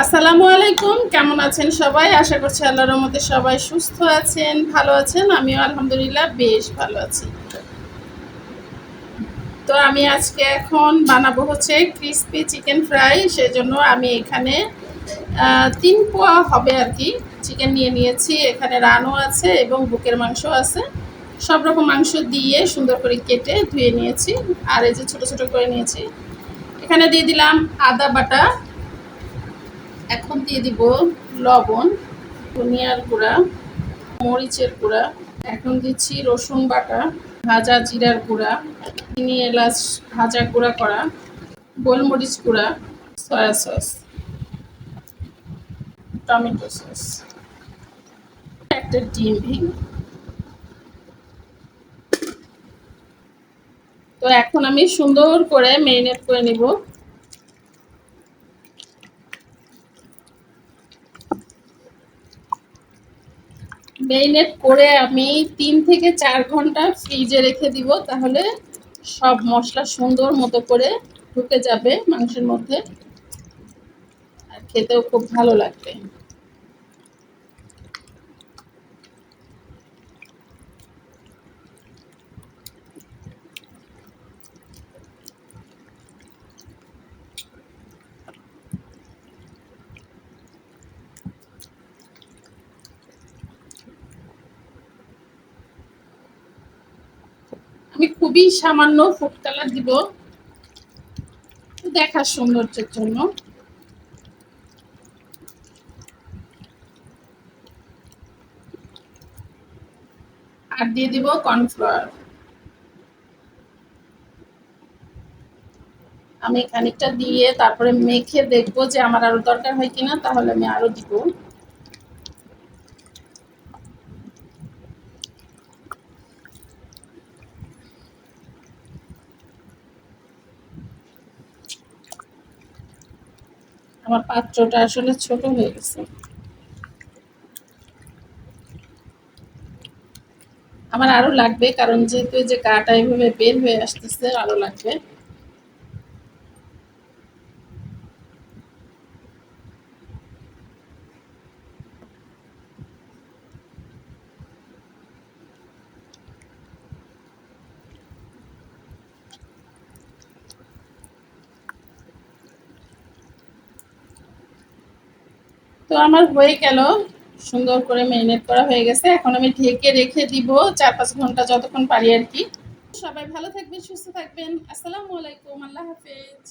আসসালামু আলাইকুম, কেমন আছেন সবাই? আশা করছি আল্লাহর সবাই সুস্থ আছেন, ভালো আছেন, আমিও আলহামদুলিল্লাহ বেশ ভালো আছি। তো আমি আজকে এখন বানাবো হচ্ছে ক্রিসপি চিকেন ফ্রাই, সেজন্য আমি এখানে তিন পোয়া হবে আর কি, চিকেন নিয়ে নিয়েছি। এখানে রানও আছে এবং বুকের মাংস আছে। সব রকম মাংস দিয়ে সুন্দর করে কেটে ধুয়ে নিয়েছি। আর এই যে ছোট ছোট করে নিয়েছি। এখানে দিয়ে দিলাম আদা বাটা। এখন দিয়ে দিব লবণ, ধনিয়ার গুঁড়া, মরিচের গুঁড়া। এখন দিচ্ছি রসুন বাটা, ভাজা জিরার গুঁড়া, চিনি, এলাচ ভাজা গুঁড়া করা, গোলমরিচ গুঁড়া, সয়া সস, টমেটো সস। একটা ডিম ভেঙে তো এখন আমি সুন্দর করে মেরিনেট করে নিব। মেরিনেট করে আমি তিন থেকে চার ঘণ্টা ফ্রিজে রেখে দিব, তাহলে সব মশলা সুন্দর মতো করে ঢুকে যাবে মাংসের মধ্যে। আর খেতেও খুব ভালো লাগবে। আমি খুবই সামান্য ফুড কালার দিব। দেখার সৌন্দর্যের জন্য। আর দিয়ে দিব কর্নফ্লাওয়ার। আমি খানিকটা দিয়ে তারপরে মেখে দেখব যে আমার আরও দরকার হয় কিনা, তাহলে আমি আরও দিব। আমার পাত্রটা আসলে ছোট হয়ে গেছে। আমার আরও লাগবে, কারণ যেহেতু যে গাটা এইভাবে বের হয়ে আসতেছে, আরও লাগবে। তো আমার হয়ে গেল। সুন্দর করে মেরিনেট করা হয়ে গেছে। এখন আমি ঢেকে রেখে দিব চার পাঁচ ঘণ্টা যতক্ষণ পারি আর কি। সবাই ভালো থাকবেন, সুস্থ থাকবেন। আসসালামু আলাইকুম, আল্লাহ হাফেজ।